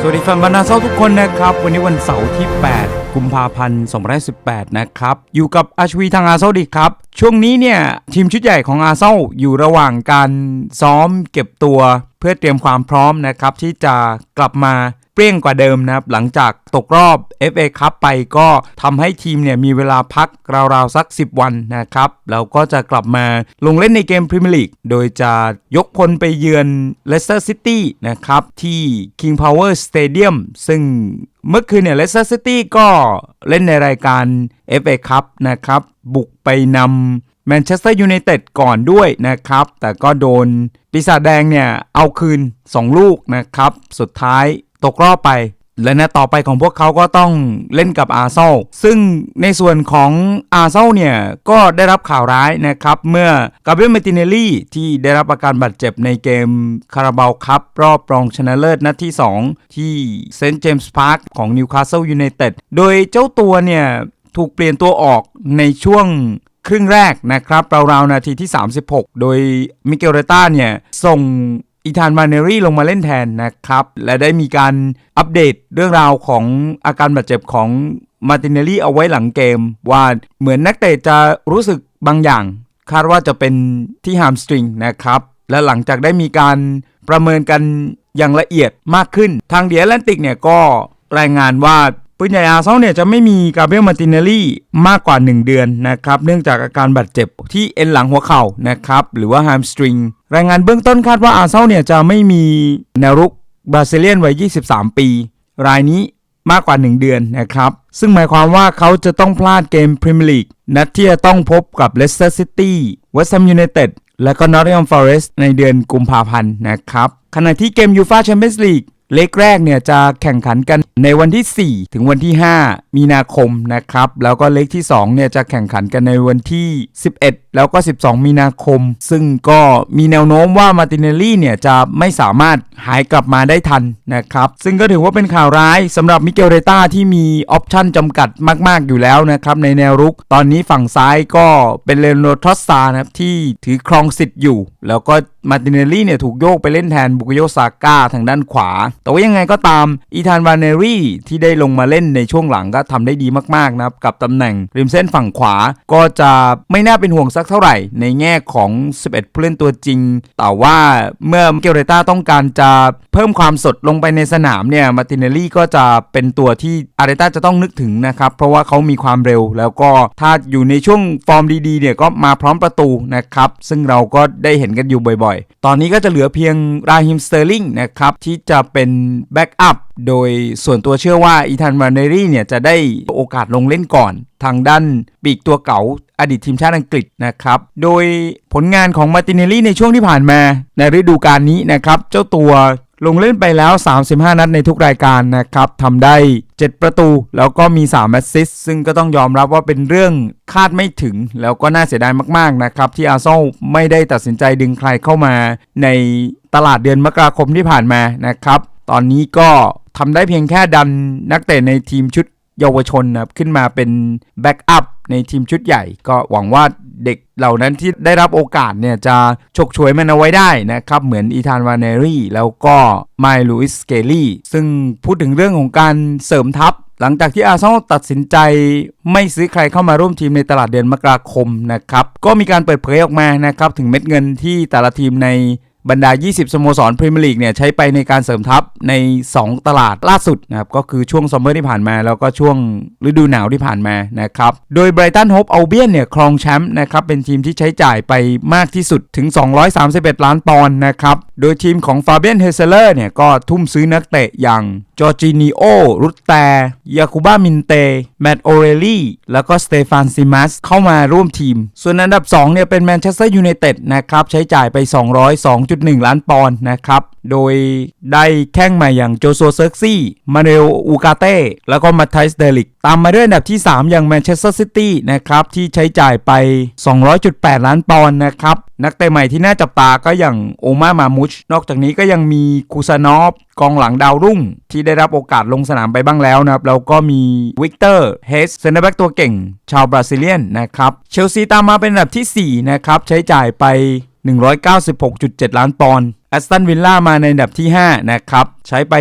สวัสดีแฟนบอลนาเซาทุกคนนะครับ วันนี้วันเสาร์ที่ 8 กุมภาพันธ์2018 นะครับ อยู่กับอาชวีทางอาเซาดีครับ ช่วงนี้เนี่ยทีมชุดใหญ่ของอาเซาอยู่ระหว่างการซ้อมเก็บตัว เพื่อเตรียมความพร้อมนะครับ ที่จะกลับมา ปรี้ยงกว่าเดิมนะครับ หลังจากตกรอบ FA คัพไปก็ทำให้ทีมเนี่ยมีเวลาพักราวๆ สัก 10 วันนะครับแล้วก็จะกลับมาลงเล่นในเกมพรีเมียร์ลีกโดยจะยกพลไปเยือนเลสเตอร์ซิตี้นะครับ ที่ King Power Stadium ซึ่งเมื่อคืนเนี่ยเลสเตอร์ซิตี้ก็เล่นในรายการ FA คัพนะครับ บุกไปนำแมนเชสเตอร์ยูไนเต็ดก่อนด้วยนะครับ แต่ก็โดนปีศาจแดงเนี่ยเอาคืน 2 ลูกนะครับ สุดท้าย ตกรอบไป และนัดต่อไปของพวกเขาก็ต้องเล่นกับอาร์เซลซึ่งในส่วนของอาร์เซลเนี่ย ก็ได้รับข่าวร้ายนะครับ เมื่อกาเบรียลเมติเนลลี่ที่ได้รับอาการบาดเจ็บในเกมคาราบาวคัพรอบรองชนะเลิศนัดที่ 2 ที่เซนต์เจมส์พาร์คของนิวคาสเซิลยูไนเต็ดโดยเจ้าตัวเนี่ยถูกเปลี่ยนตัวออกในช่วงครึ่งแรกนะครับราวๆนาทีที่ 36 โดยมิเกลเรต้าเนี่ย ส่ง อีธานมาเนรี่ลงมาเล่นแทนนะครับ และได้มีการอัปเดตเรื่องราวของอาการบาดเจ็บของมาติเนลลี่เอาไว้หลังเกม ว่าเหมือนนักเตะจะรู้สึกบางอย่าง คาดว่าจะเป็นที่ฮามสตริงนะครับ และหลังจากได้มีการประเมินกันอย่างละเอียดมากขึ้น ทางเดียแลนติกเนี่ยก็รายงานว่า ปืนใหญ่อาร์เซนอเนี่ยจะไม่มีกาเบรียลมาตินเนลลี่มากกว่า 1 เดือนนะครับ เนื่องจากอาการบาดเจ็บที่เอ็นหลังหัวเข่านะครับ หรือว่าฮมสตริง รายงานเบื้องต้นคาดว่าอาร์เซนอเนี่ยจะไม่มีแนวรุกบราซิเลียนวัย 23 ปี รายนี้มากกว่า 1 เดือนนะครับ ซึ่งหมายความว่าเขาจะต้องพลาดเกมพรีเมียร์ลีกนัดที่จะต้องพบกับเลสเตอร์ซิตี้เวสต์แฮมยูไนเต็ดและก็นอตติงแฮมฟอเรสต์ในเดือนกุมภาพันธ์นะครับขณะที่เกมยูฟาแชมเปี้ยนส์ลีก เล็กแรกเนี่ยจะแข่งขันกันในวันที่ 4 ถึงวันที่ 5 มีนาคมนะครับ แล้วก็เล็กที่2เนี่ยจะแข่งขันกันในวันที่ 11 แล้วก็ 12 มีนาคม ซึ่งก็มีแนวโน้มว่ามาตินเนลลี่เนี่ยจะไม่สามารถหายกลับมาได้ทันนะครับ ซึ่งก็ถือว่าเป็นข่าวร้ายสำหรับมิเกลเรต้าที่มีออปชั่นจำกัดมาก ๆ อยู่แล้วนะครับ ในแนวรุก ตอนนี้ฝั่งซ้ายก็เป็นเลโอนโดทอสซานะครับที่ถือครองสิทธิ์อยู่ แล้วก็มาตินเนลลี่เนี่ยถูกโยกไปเล่นแทนบุกโยซาก้าทางด้านขวาแต่ว่ายังไงก็ตามอีธานวานเนรี่ที่ได้ลงมาเล่นในช่วงหลังก็ทำได้ดีมากๆนะครับกับตำแหน่งริมเส้นฝั่งขวาก็จะไม่น่าเป็นห่วงสักเท่าไหร่ ในแง่ของ 11 ผู้เล่นตัวจริง แต่ว่าเมื่อเกลเรต้าต้องการจะเพิ่มความสดลงไปในสนามเนี่ยมาตินเนลลี่ก็จะเป็นตัวที่อาร์เตต้าจะต้องนึกถึงนะครับ เพราะว่าเขามีความเร็ว แล้วก็ถ้าอยู่ในช่วงฟอร์มดีๆเนี่ยก็มาพร้อมประตูนะครับ ซึ่งเราก็ได้เห็นกันอยู่บ่อยๆ ตอนนี้ก็จะเหลือเพียงราฮิมสเตอร์ลิงนะครับที่จะเป็นแบ็กอัพโดยส่วนตัวเชื่อว่าอีธานวานเนรี่เนี่ยจะได้โอกาสลงเล่นก่อนทางด้านปีกตัวเก่าอดีตทีมชาติอังกฤษนะครับ โดยผลงานของมาติเนลลี่ในช่วงที่ผ่านมาในฤดูกาลนี้นะครับ เจ้าตัวลงเล่นไปแล้ว 35 นัดในทุกรายการนะครับทำได้ 7 ประตู แล้วก็มี 3 แอสซิสซึ่งก็ต้องยอมรับว่าเป็นเรื่องคาดไม่ถึง แล้วก็น่าเสียดายมากๆนะครับ ที่อาร์เซนอลไม่ได้ตัดสินใจดึงใครเข้ามาในตลาดเดือนมกราคมที่ผ่านมานะครับ ตอนนี้ก็ทำได้เพียงแค่ดันนักเตะในทีมชุดเยาวชนนะครับขึ้นมาเป็นแบ็กอัพในทีมชุดใหญ่ ก็หวังว่าเด็กเหล่านั้นที่ได้รับโอกาสเนี่ยจะฉกฉวยมันเอาไว้ได้นะครับ เหมือนอีธานวานเนรี่แล้วก็ไมลูอิสเกลี่ซึ่งพูดถึงเรื่องของการเสริมทัพ หลังจากที่อาร์เซนอลตัดสินใจไม่ซื้อใครเข้ามาร่วมทีมในตลาดเดือนมกราคมนะครับ ก็มีการเปิดเผยออกมานะครับ ถึงเม็ดเงินที่แต่ละทีมใน บรรดา 20 สโมสรพรีเมียร์ลีกเนี่ยใช้ไปในการเสริมทัพใน 2 ตลาดล่าสุดนะครับก็คือช่วงซัมเมอร์ที่ผ่านมา แล้วก็ช่วงฤดูหนาวที่ผ่านมานะครับโดยไบรตันโฮปเอาเบียนเนี่ยครองแชมป์นะครับเป็นทีมที่ใช้จ่ายไปมากที่สุดถึง 231 ล้านปอนด์นะครับโดยทีมของฟาเบียนเฮเซเลอร์เนี่ยก็ทุ่มซื้อนักเตะอย่างจอร์จินิโอรุตแตยาคูบ้ามินเต แมตต์โอเรลี่ แล้วก็สเตฟานซิมัสเข้ามาร่วมทีม ส่วนอันดับ 2เนี่ยเป็นแมนเชสเตอร์ยูไนเต็ดนะครับใช้จ่ายไป 202. 1.1 ล้านปอนด์นะครับ โดยได้แข้งมาอย่างโจซัวเซิร์กซี่มาเรลอูกาเต้ แล้วก็มาไทส์เดลิก ตามมาด้วยอันดับที่ 3 อย่างแมนเชสเตอร์ซิตี้นะครับ ที่ใช้จ่ายไป 200.8 ล้านปอนด์นะครับ นักเตะใหม่ที่น่าจับตาก็อย่างโอมามามุช นอกจากนี้ก็ยังมีคูซานอฟกองหลังดาวรุ่ง ที่ได้รับโอกาสลงสนามไปบ้างแล้วนะครับ แล้วก็มีวิกเตอร์เฮสเซนเตอร์แบ็กตัวเก่ง ชาวบราซิเลียนนะครับ เชลซีตามมาเป็นอันดับที่ 4 นะครับ ใช้จ่ายไป 196.7 ล้านปอนด์แอสตันวิลล่ามาในอันดับที่ 5 นะครับ ใช้ไป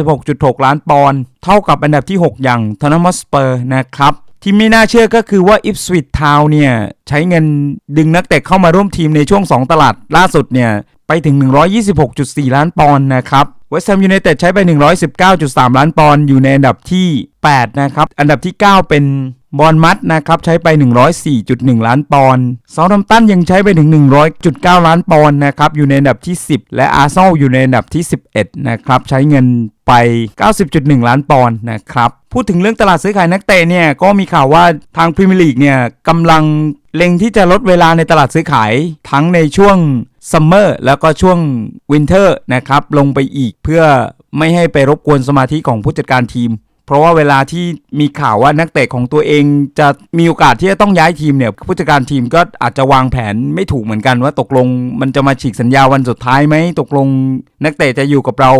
136.6 ล้านปอนด์เท่ากับอันดับที่ 6 อย่างทอนมัสเปอร์นะครับที่ไม่น่าเชื่อก็คือว่าอิฟสวิตทาวเนี่ย ใช้เงินดึงนักเตะเข้ามาร่วมทีมในช่วง 2 ตลาดล่าสุดเนี่ย ไปถึง 126.4 ล้านปอนด์นะครับเวสต์แฮมยูไนเต็ดใช้ไป 119.3 ล้านปอนด์อยู่ในอันดับที่ 8 นะครับ อันดับที่ 9 เป็น บอลมัดนะครับใช้ไป 104.1 ล้านปอนด์เซาท์แฮมป์ตันยังใช้ไปถึง 100.9 ล้านปอนด์นะครับอยู่ในอันดับที่ 10 และอาร์เซนอลอยู่ในอันดับที่ 11 นะครับใช้เงินไป 90.1 ล้านปอนด์นะครับพูดถึงเรื่องตลาดซื้อขายนักเตะเนี่ยก็มีข่าวว่าทางพรีเมียร์ลีกเนี่ยกำลังเล็งที่จะลดเวลาในตลาดซื้อขายทั้งในช่วงซัมเมอร์แล้วก็ช่วงวินเทอร์นะครับลงไปอีกเพื่อไม่ให้ไปรบกวนสมาธิของผู้จัดการทีม เพราะว่าเวลาที่มีข่าวว่านักเตะของตัวเองจะมีโอกาสที่จะต้องย้ายทีมเนี่ยผู้จัดการทีมก็อาจจะวางแผนไม่ถูกเหมือนกันว่าตกลงมันจะมาฉีกสัญญาวันสุดท้ายไหมตกลง นักเตะจะอยู่กับเรา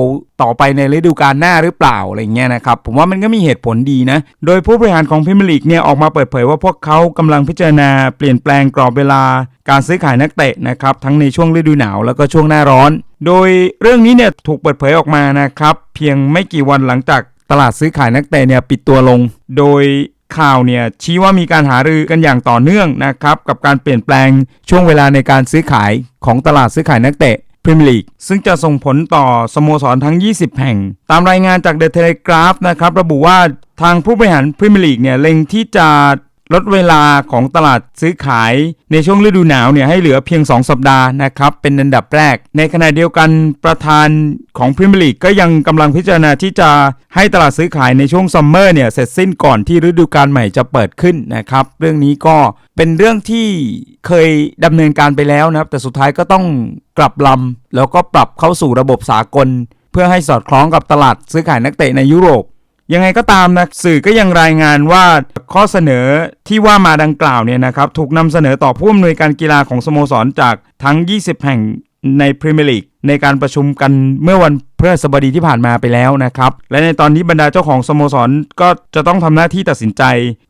ต่อไปในฤดูกาลหน้าหรือเปล่าอะไรเงี้ยนะครับผมว่ามันก็มีเหตุผลดีนะ โดยผู้บริหารของพรีเมียร์ลีกเนี่ยออกมาเปิดเผยว่าพวกเขากำลังพิจารณาเปลี่ยนแปลงกรอบเวลาการซื้อขายนักเตะนะครับทั้งในช่วงฤดูหนาวแล้วก็ช่วงหน้าร้อน โดยเรื่องนี้เนี่ยถูกเปิดเผยออกมานะครับเพียงไม่กี่วันหลังจาก ตลาดซื้อขายนักเตะเนี่ยปิดตัวลง โดยข่าวเนี่ยชี้ว่ามีการหารือกันอย่างต่อเนื่องนะครับกับการเปลี่ยนแปลงช่วงเวลาในการซื้อขายของตลาดซื้อขายนักเตะพรีเมียร์ลีกซึ่งจะส่งผลต่อสโมสรทั้ง 20 แห่ง ตามรายงานจากเดอะเทเลกราฟนะครับระบุว่าทางผู้บริหารพรีเมียร์ลีกเนี่ยเล็งที่จะ ลดเวลาของตลาดซื้อขายในช่วงฤดูหนาวเนี่ยให้เหลือเพียง 2 สัปดาห์นะครับเป็นอันดับแรก ในขณะเดียวกันประธานของพรีเมียร์ลีกก็ยังกำลังพิจารณาที่จะให้ตลาดซื้อขายในช่วงซัมเมอร์เนี่ยเสร็จสิ้นก่อนที่ฤดูกาลใหม่จะเปิดขึ้นนะครับ เรื่องนี้ก็เป็นเรื่องที่เคยดำเนินการไปแล้วนะครับ แต่สุดท้ายก็ต้องกลับลำแล้วก็ปรับเข้าสู่ระบบสากล เพื่อให้สอดคล้องกับตลาดซื้อขายนักเตะในยุโรป ยังไงก็ตามนะสื่อก็ยังรายงานว่าข้อเสนอที่ว่ามาดังกล่าวเนี่ยนะครับถูกนำเสนอต่อผู้อำนวยการกีฬาของสโมสรจากทั้ง 20 แห่งในพรีเมียร์ลีกในการประชุมกันเมื่อวันพฤหัสบดีที่ผ่านมาไปแล้วนะครับ และในตอนนี้บรรดาเจ้าของสโมสรก็จะต้องทำหน้าที่ตัดสินใจ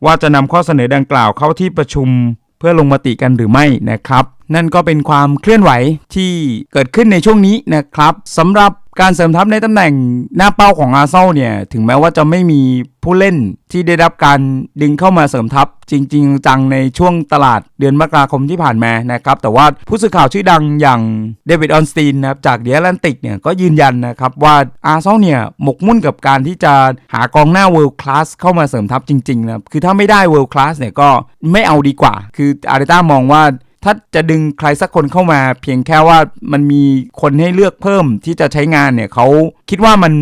ว่าจะนำข้อเสนอดังกล่าวเข้าที่ประชุม เพื่อลงมติกันหรือไม่นะครับ นั่นก็เป็นความเคลื่อนไหวที่เกิดขึ้นในช่วงนี้นะครับสำหรับการเสริมทัพในตำแหน่งหน้าเป้าของอาร์เซนอลเนี่ย ถึงแม้ว่าจะไม่มีผู้เล่นที่ได้รับการดึงเข้ามาเสริมทัพ จริง ๆ จังในช่วงตลาดเดือนมกราคมที่ผ่านมานะครับ แต่ว่าผู้สื่อข่าวชื่อดังอย่างเดวิดออนสตีนนะครับจากเดียแลนติกเนี่ยก็ยืนยันนะครับว่าอาร์เซนอลเนี่ยหมกมุ่นกับการที่จะหากองหน้าเวิลด์คลาสเข้ามาเสริมทัพจริงๆนะครับคือถ้าไม่ได้เวิลด์คลาสเนี่ยก็ไม่เอาดีกว่า คืออาร์เตต้ามองว่า ถ้าจะดึงใครสักคนเข้ามา เพียงแค่ว่ามันมีคนให้เลือกเพิ่มที่จะใช้งานเนี่ยเขาคิดว่ามัน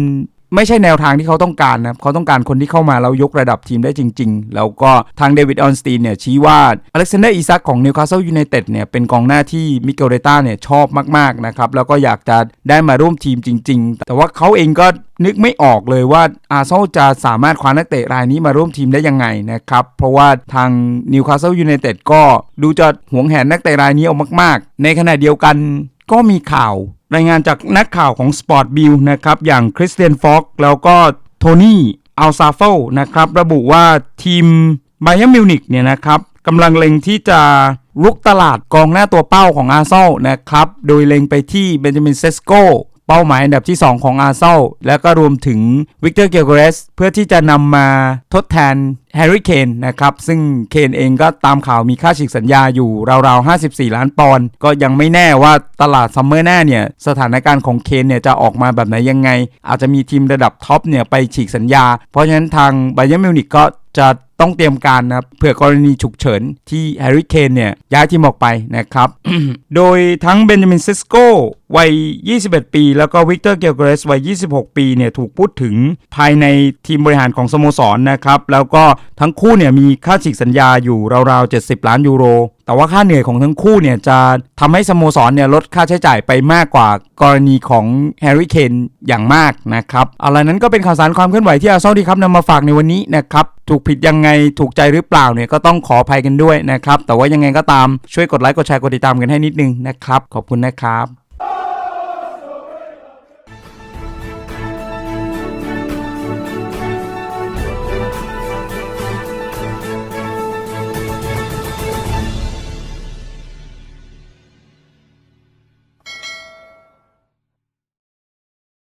ไม่ใช่แนวทางที่เขาต้องการนะครับเขาต้องการคนที่เข้ามาแล้วยกระดับทีมได้จริง ๆ แล้วก็ทางเดวิดออนสตีนเนี่ยชี้ว่าอเล็กซานเดอร์อีซักของนิวคาสเซิลยูไนเต็ดเนี่ยเป็นกองหน้าที่มิเกลเรต้าเนี่ยชอบมาก ๆ นะครับ แล้วก็อยากจะได้มาร่วมทีมจริง ๆ แต่ว่าเขาเองก็นึกไม่ออกเลยว่าอาร์เซนอลจะสามารถคว้านักเตะรายนี้มาร่วมทีมได้ยังไงนะครับ เพราะว่าทางนิวคาสเซิลยูไนเต็ดก็ดูจะหวงแหนนักเตะรายนี้เอามาก ๆ ในขณะเดียวกันก็มีข่าว รายงานจากนักข่าวของ Sport b i l l นะครับอย่างคริสเตียนฟอกแล้วก็โทนี่อัลซาเฟลนะครับระบุว่าทีมไบเอ็มิวนิกเนี่ยนะครับกำลังเล็งที่จะรุกตลาดกองหน้าตัวเป้าของอาร์เซนอลนะครับ โดยเล็งไปที่เบนจามินเซสโก เป้าหมายอันดับที่ 2 ของอาร์เซนอลแล้วก็รวมถึงวิกเตอร์เกลเกเรสเพื่อที่จะนำมาทดแทนแฮร์รี่เคนนะครับ ซึ่งเคนเองก็ตามข่าวมีค่าฉีกสัญญาอยู่ราวๆ 54 ล้านปอนด์ก็ยังไม่แน่ว่าตลาดซัมเมอร์หน้าเนี่ย สถานการณ์ของเคนเนี่ยจะออกมาแบบไหนยังไง อาจจะมีทีมระดับท็อปเนี่ยไปฉีกสัญญา เพราะฉะนั้นทางไบเ e นมิวนิกก็ จะต้องเตรียมการนะครับเผื่อกรณีฉุกเฉินที่แฮร์รี่เคนเนี่ยย้ายทีมออกไปนะครับ โดยทั้งเบนจามินซิสโกวัย 21 ปี แล้วก็วิกเตอร์เกลเกรสวัย 26 ปีเนี่ยถูกพูดถึงภายในทีมบริหารของสโมสรนะครับ แล้วก็ทั้งคู่เนี่ยมีค่าฉีกสัญญาอยู่ราวๆ 70 ล้านยูโร แต่ว่าค่าเหนื่อยของทั้งคู่เนี่ยจะทำให้สโมสรเนี่ยลดค่าใช้จ่ายไปมากกว่ากรณีของแฮร์รี่เคนอย่างมากนะครับอะไรนั้นก็เป็นข่าวสารความเคลื่อนไหวที่อาร์เซนอลดีครับนำมาฝากในวันนี้นะครับถูกผิดยังไงถูกใจหรือเปล่าเนี่ยก็ต้องขออภัยกันด้วยนะครับแต่ว่ายังไงก็ตามช่วยกดไลค์กดแชร์กดติดตามกันให้นิดนึงนะครับขอบคุณนะครับ